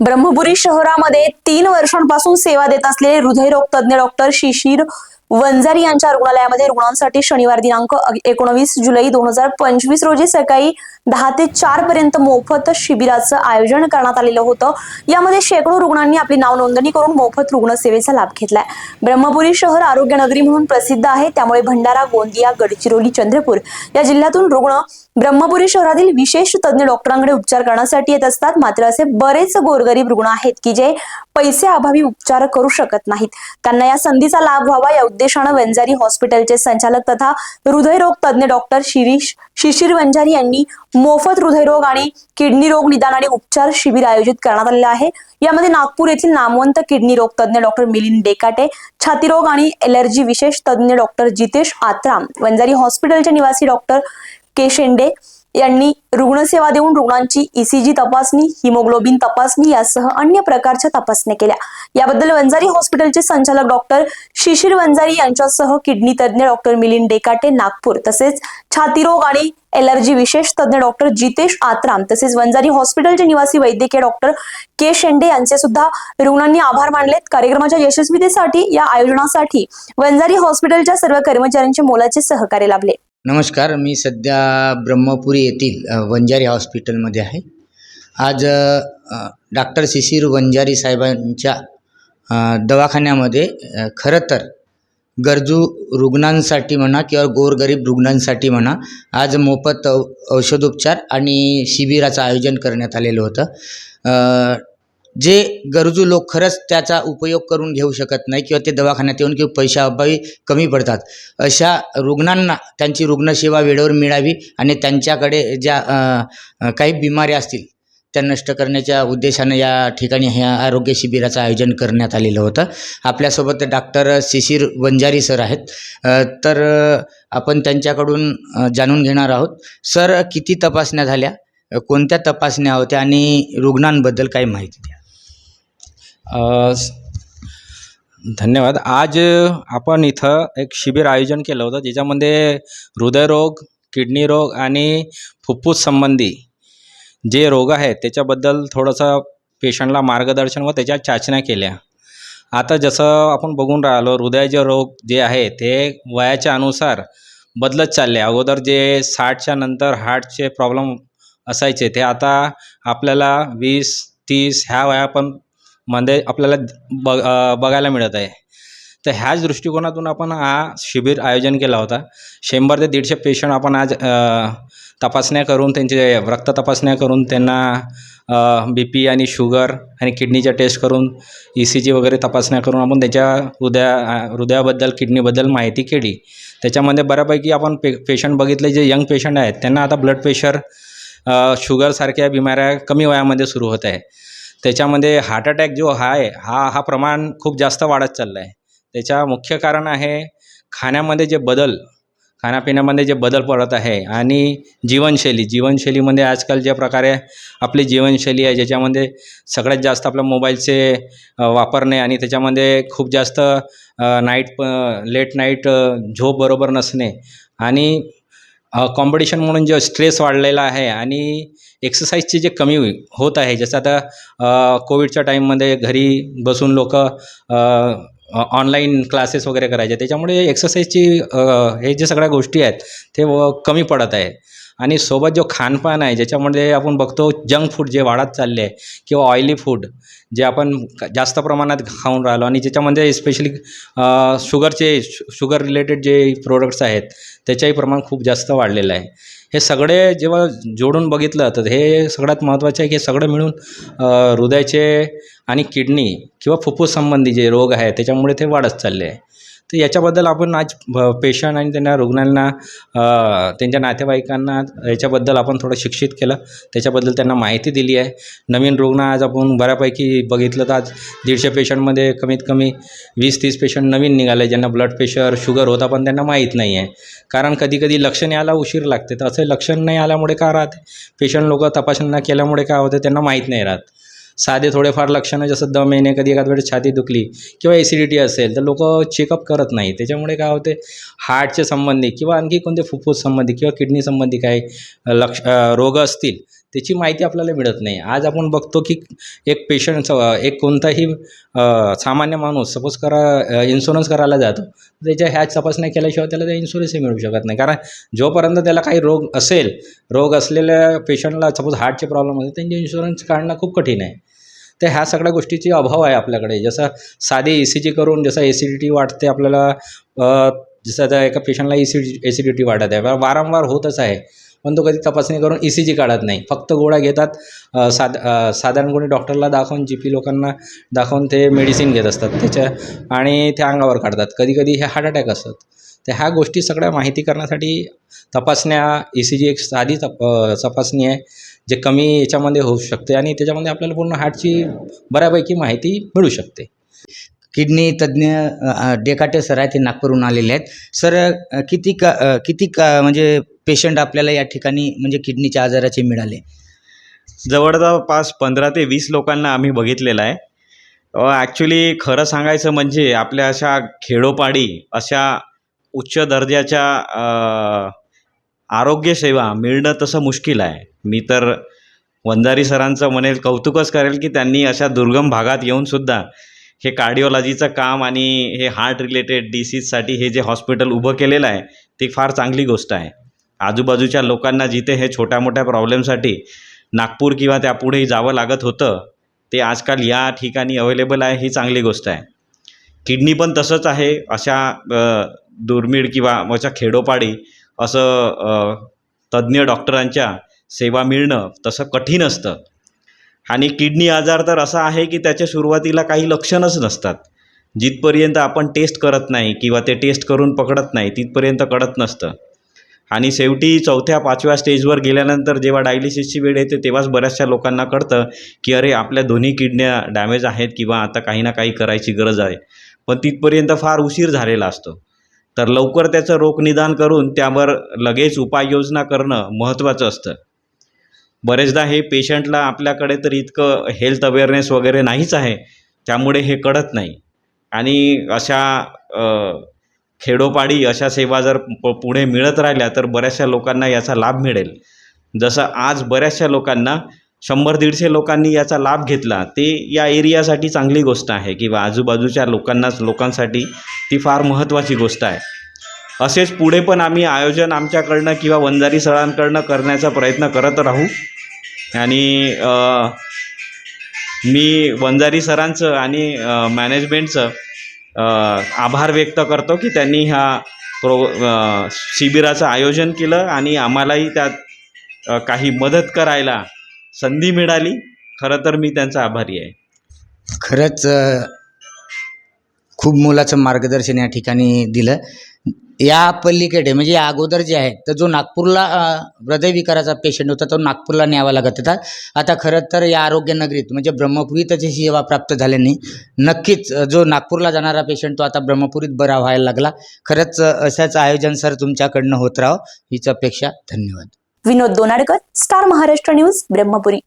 ब्रह्मपुरी शहरामध्ये तीन वर्षांपासून सेवा देत असलेले हृदयरोग तज्ज्ञ डॉक्टर शिशिर वंजारी यांच्या रुग्णालयामध्ये रुग्णांसाठी शनिवार दिनांक एकोणवीस जुलै दोन हजार पंचवीस रोजी सकाळी दहा ते चार पर्यंत मोफत शिबिराचं आयोजन करण्यात आलेलं होतं. यामध्ये शेकडो रुग्णांनी आपली नाव नोंदणी करून मोफत रुग्णसेवेचा लाभ घेतलाय. ब्रह्मपुरी शहर आरोग्य नगरी म्हणून प्रसिद्ध आहे. त्यामुळे भंडारा गोंदिया गडचिरोली चंद्रपूर या जिल्ह्यातून रुग्ण ब्रह्मपुरी शहरातील विशेष तज्ज्ञ डॉक्टरांकडे उपचार करण्यासाठी येत असतात. मात्र असे बरेच गोरगरीब रुग्ण आहेत की जे पैसे अभावी उपचार करू शकत नाहीत. त्यांना या संधीचा लाभ व्हावा या उद्देशानं वंजारी हॉस्पिटलचे संचालक तथा हृदयरोग तज्ज्ञ डॉक्टर शिरीष शिशिर वंजारी यांनी मोफत हृदयरोग आणि किडनी रोग निदान आणि उपचार शिबिर आयोजित करण्यात आलेलं आहे. यामध्ये नागपूर येथील नामवंत किडनी रोग तज्ज्ञ डॉक्टर मिलिंद डेकाटे छातीरोग आणि एलर्जी विशेष तज्ज्ञ डॉक्टर जितेश आत्राम वंजारी हॉस्पिटलचे निवासी डॉक्टर के शेंडे यांनी रुग्णसेवा देऊन रुग्णांची ईसीजी तपासणी हिमोग्लोबिन तपासणी यासह अन्य प्रकारच्या तपासण्या केल्या. याबद्दल वंजारी हॉस्पिटलचे संचालक डॉक्टर शिशिर वंजारी यांच्यासह किडनी तज्ज्ञ डॉक्टर मिलिंद डेकाटे नागपूर तसेच छातीरोग आणि एलर्जी विशेष तज्ज्ञ डॉक्टर जितेश आत्राम तसेच वंजारी हॉस्पिटलचे निवासी वैद्यकीय डॉक्टर के शेंडे यांचे सुद्धा रुग्णांनी आभार मानलेत. कार्यक्रमाच्या यशस्वीतेसाठी या आयोजनासाठी वंजारी हॉस्पिटलच्या सर्व कर्मचाऱ्यांचे मोलाचे सहकार्य लाभले. नमस्कार मी सध्या ब्रह्मपुरी येथील वंजारी हॉस्पिटलमध्ये आहे. आज डॉक्टर शिशिर वंजारी साहेबांच्या दवाखान्यामध्ये खरं तर गरजू रुग्णांसाठी म्हणा किंवा गोरगरीब रुग्णांसाठी म्हणा आज मोफत औ औषधोपचार आणि शिबिराचं आयोजन करण्यात आलेलं होतं. जे गरजू लोक खरंच त्याचा उपयोग करून घेऊ शकत नाही किंवा ते दवाखान्यात येऊन किंवा पैशाअभावी कमी पडतात. अशा रुग्णांना त्यांची रुग्णसेवा वेळेवर मिळावी आणि त्यांच्याकडे ज्या काही बिमाऱ्या असतील त्या नष्ट करण्याच्या उद्देशानं या ठिकाणी ह्या आरोग्य शिबिराचं आयोजन करण्यात आलेलं होतं. आपल्यासोबत डॉक्टर शिशिर वंजारी सर आहेत. तर आपण त्यांच्याकडून जाणून घेणार आहोत. सर किती तपासण्या झाल्या? कोणत्या तपासण्या होत्या? आणि रुग्णांबद्दल काही माहिती द्या. धन्यवाद. आज आपण इथं एक शिबिर आयोजन केलं होतं ज्याच्यामध्ये हृदयरोग किडनी रोग आणि फुप्फुस संबंधी जे रोग आहेत त्याच्याबद्दल थोडंसं पेशंटला मार्गदर्शन व त्याच्या चाचण्या केल्या. आता जसं आपण बघून राहिलो हृदयाचे रोग जे आहे ते वयाच्या अनुसार बदलत चालले. अगोदर जे साठच्या नंतर हार्टचे प्रॉब्लेम असायचे ते आता आपल्याला वीस तीस ह्या वया पण मध्ये आपल्याला ब बघायला मिळत आहे. तर ह्याच दृष्टिकोनातून आपण हा शिबिर आयोजन केला होता. शंभर ते दीडशे पेशंट आपण आज तपासण्या करून त्यांचे रक्त तपासण्या करून त्यांना बी पी आणि शुगर आणि किडनीच्या टेस्ट करून ई सी जी वगैरे तपासण्या करून आपण त्याच्या हृदया हृदयाबद्दल किडनीबद्दल माहिती केली. त्याच्यामध्ये बऱ्यापैकी आपण पे पेशंट बघितले जे यंग पेशंट आहेत त्यांना आता ब्लड प्रेशर शुगरसारख्या बिमाऱ्या कमी वयामध्ये सुरू होत आहे. त्याच्यामध्ये हार्ट अटॅक जो आहे हा हा प्रमाण खूप जास्त वाढत चाललं आहे त्याच्या मुख्य कारण आहे खाण्यामध्ये जे बदल खाण्यापिण्यामध्ये जे बदल पडत आहे आणि जीवनशैली. जीवनशैलीमध्ये आजकाल ज्या प्रकारे आपली जीवनशैली आहे ज्याच्यामध्ये सगळ्यात जास्त आपल्या मोबाईलचे वापरणे आणि त्याच्यामध्ये खूप जास्त नाईट लेट नाईट झोप बरोबर नसणे आणि कॉम्पिटिशन म्हणून जो स्ट्रेस वाढलेला आहे आणि एक्सरसाईजचे जे कमी होई- होत आहे जसं आता कोविडच्या टाईममध्ये घरी बसून लोक ऑनलाईन क्लासेस वगैरे करायचे. त्याच्यामुळे एक्सरसाइजची हे जे सगळ्या गोष्टी आहेत ते कमी पडत आहे. आणि सोबत जो खानपान आहे ज्याच्यामध्ये आपण बघतो जंक फूड जे वाढत चालले आहे किंवा ऑइली फूड जे आपण जास्त प्रमाणात खाऊन राहिलो. आणि ज्याच्यामध्ये स्पेशली शुगरचे शुगर रिलेटेड जे प्रोडक्ट्स आहेत त्याचंही प्रमाण खूप जास्त वाढलेलं आहे. हे सगळे जेव्हा जोडून बघितलं तर हे सगळ्यात महत्त्वाचं आहे की सगळं मिळून हृदयाचे आणि किडनी किंवा फुफ्फुस संबंधी जे रोग आहे त्याच्यामुळे ते वाढत चालले आहे. तर याच्याबद्दल आपण आज पेशंट आणि त्यांना रुग्णांना त्यांच्या नातेवाईकांना याच्याबद्दल आपण थोडं शिक्षित केलं. त्याच्याबद्दल त्यांना माहिती दिली आहे. नवीन रुग्ण आज आपण बऱ्यापैकी बघितलं तर आज दीडशे पेशंटमध्ये कमीत कमी वीस तीस पेशंट नवीन निघाले ज्यांना ब्लड प्रेशर शुगर होता पण त्यांना माहीत नाही आहे. कारण कधी कधी लक्षण यायला उशीर लागते. तर असे लक्षण नाही आल्यामुळे का राहते? पेशंट लोक तपासणा केल्यामुळे काय होते? त्यांना माहीत नाही राहत. साधे थोडेफार लक्षणं जसं दम येणे कधी एखाद वेळेस छाती दुखली किंवा एसिडिटी असेल तर लोक चेकअप करत नाही त्याच्यामुळे काय होते हार्टचे संबंधी किंवा आणखी कोणते फुफ्फुस संबंधी किंवा किडनी संबंधी काही लक्ष रोग असतील त्याची माहिती आपल्याला मिळत नाही. आज आपण बघतो की एक पेशंट एक कोणताही सामान्य माणूस सपोज करा इन्शुरन्स करायला जातो त्याच्या ह्या तपासण्या केल्याशिवाय त्याला त्या इन्शुरन्सही मिळू शकत नाही. कारण जोपर्यंत त्याला काही रोग असेल रोग असलेल्या पेशंटला सपोज हार्टचे प्रॉब्लेम असेल त्यांचे इन्शुरन्स काढणं खूप कठीण आहे. तर ह्या सगळ्या गोष्टीची अभाव आहे आपल्याकडे. जसं साधी ए सी जी करून जसं एसिडिटी वाटते आपल्याला जसं आता एका पेशंटला एसिड एसिडिटी वाढत आहे. वारंवार होतच आहे. पण तो कधी तपासणी करून ई सी जी काढत नाही. फक्त गोळ्या घेतात साध साधारण कोणी डॉक्टरला दाखवून जी पी लोकांना दाखवून ते मेडिसिन घेत असतात. त्याच्या आणि ते अंगावर काढतात. कधी कधी हे हार्ट अटॅक असतात. तर ह्या गोष्टी सगळ्या माहिती करण्यासाठी तपासण्या ई सी जी एक साधी तप तपासणी आहे जे कमी याच्यामध्ये होऊ शकते आणि त्याच्यामध्ये आपल्याला पूर्ण हार्टची बऱ्यापैकी माहिती मिळू शकते. किडनी तज्ज्ञ डेकाटे सर आहेत ते नागपूरहून आलेले आहेत. सर किती का किती का म्हणजे पेशंट आपल्याला या ठिकाणी म्हणजे किडनीच्या आजाराचे मिळाले? जवळपास पंधरा ते वीस लोकांना आम्ही बघितलेलं आहे. ॲक्च्युली खरं सांगायचं म्हणजे आपल्या अशा खेडोपाडी अशा उच्च दर्जाच्या आरोग्यसेवा मिळणं तसं मुश्किल आहे. मी तर वंजारी सरांचं म्हणेल कौतुकच करेल की त्यांनी अशा दुर्गम भागात येऊनसुद्धा हे कार्डिओलॉजीचं काम आणि हे हार्ट रिलेटेड डिसीजसाठी हे जे हॉस्पिटल उभं केलेलं आहे ती फार चांगली गोष्ट आहे. आजूबाजूच्या लोकांना जिथे हे छोट्या मोठ्या प्रॉब्लेमसाठी नागपूर किंवा त्यापुढेही जावं लागत होतं ते आजकाल या ठिकाणी अवेलेबल आहे ही चांगली गोष्ट आहे. किडनी पण तसंच आहे अशा दुर्मिळ किंवा अशा खेडोपाडी असं तज्ज्ञ डॉक्टरांच्या सेवा मिळणं तसं कठीण असतं. आणि किडनी आजार तर असा आहे की त्याच्या सुरुवातीला काही लक्षणच नसतात. जिथपर्यंत आपण टेस्ट करत नाही किंवा ते टेस्ट करून पकडत नाही तिथपर्यंत कळत नसतं. आणि शेवटी चौथ्या पाचव्या स्टेजवर गेल्यानंतर जेव्हा डायलिसिसची वेळ येते तेव्हाच बऱ्याचशा लोकांना कळतं की अरे आपल्या दोन्ही किडन्या डॅमेज आहेत किंवा आता काही ना काही करायची गरज आहे. पण तिथपर्यंत फार उशीर झालेला असतो. तर लवकर त्याचं रोगनिदान करून त्यावर लगेच उपाययोजना करणं महत्त्वाचं असतं. बरेचदा हे पेशंटला आपल्याकडे तर इतकं हेल्थ अवेअरनेस वगैरे नाहीच आहे त्यामुळे हे कळत नाही. आणि अशा खेडोपाडी अशा सेवा जर प पुढे मिळत राहिल्या तर बऱ्याचशा लोकांना याचा लाभ मिळेल. जसं आज बऱ्याचशा लोकांना शंभर दीडशे लोकांनी याचा लाभ घेतला. ते या एरियासाठी चांगली गोष्ट आहे किंवा आजूबाजूच्या लोकांनाच लोकांसाठी ती फार महत्त्वाची गोष्ट आहे. असेच पुढे पण आम्ही आयोजन आमच्याकडनं किंवा वंजारी सरांकडनं करण्याचा प्रयत्न करत राहू. आणि मी वंजारी सरांचं आणि मॅनेजमेंटचं आभार व्यक्त करतो की त्यांनी ह्या प्रो शिबिराचं आयोजन केलं आणि आम्हालाही त्यात काही मदत करायला संधी मिळाली खरं तर मी त्यांचा आभारी आहे. खरंच खूप मोलाचं मार्गदर्शन या ठिकाणी दिलं. या पल्लीकडे म्हणजे या अगोदर जे आहे तर जो नागपूरला हृदयविकाराचा पेशंट होता तो नागपूरला न्यावा लागत होता. आता खरं तर या आरोग्य नगरीत म्हणजे ब्रह्मपुरी त्याची सेवा प्राप्त झाल्याने नक्कीच जो नागपूरला जाणारा पेशंट तो आता ब्रह्मपुरीत बरा व्हायला लागला. खरंच अशाच असंच आयोजन सर तुमच्याकडनं होत राहो. हीच अपेक्षा. धन्यवाद. Vinod Donadkar star Maharashtra news Brahmapuri.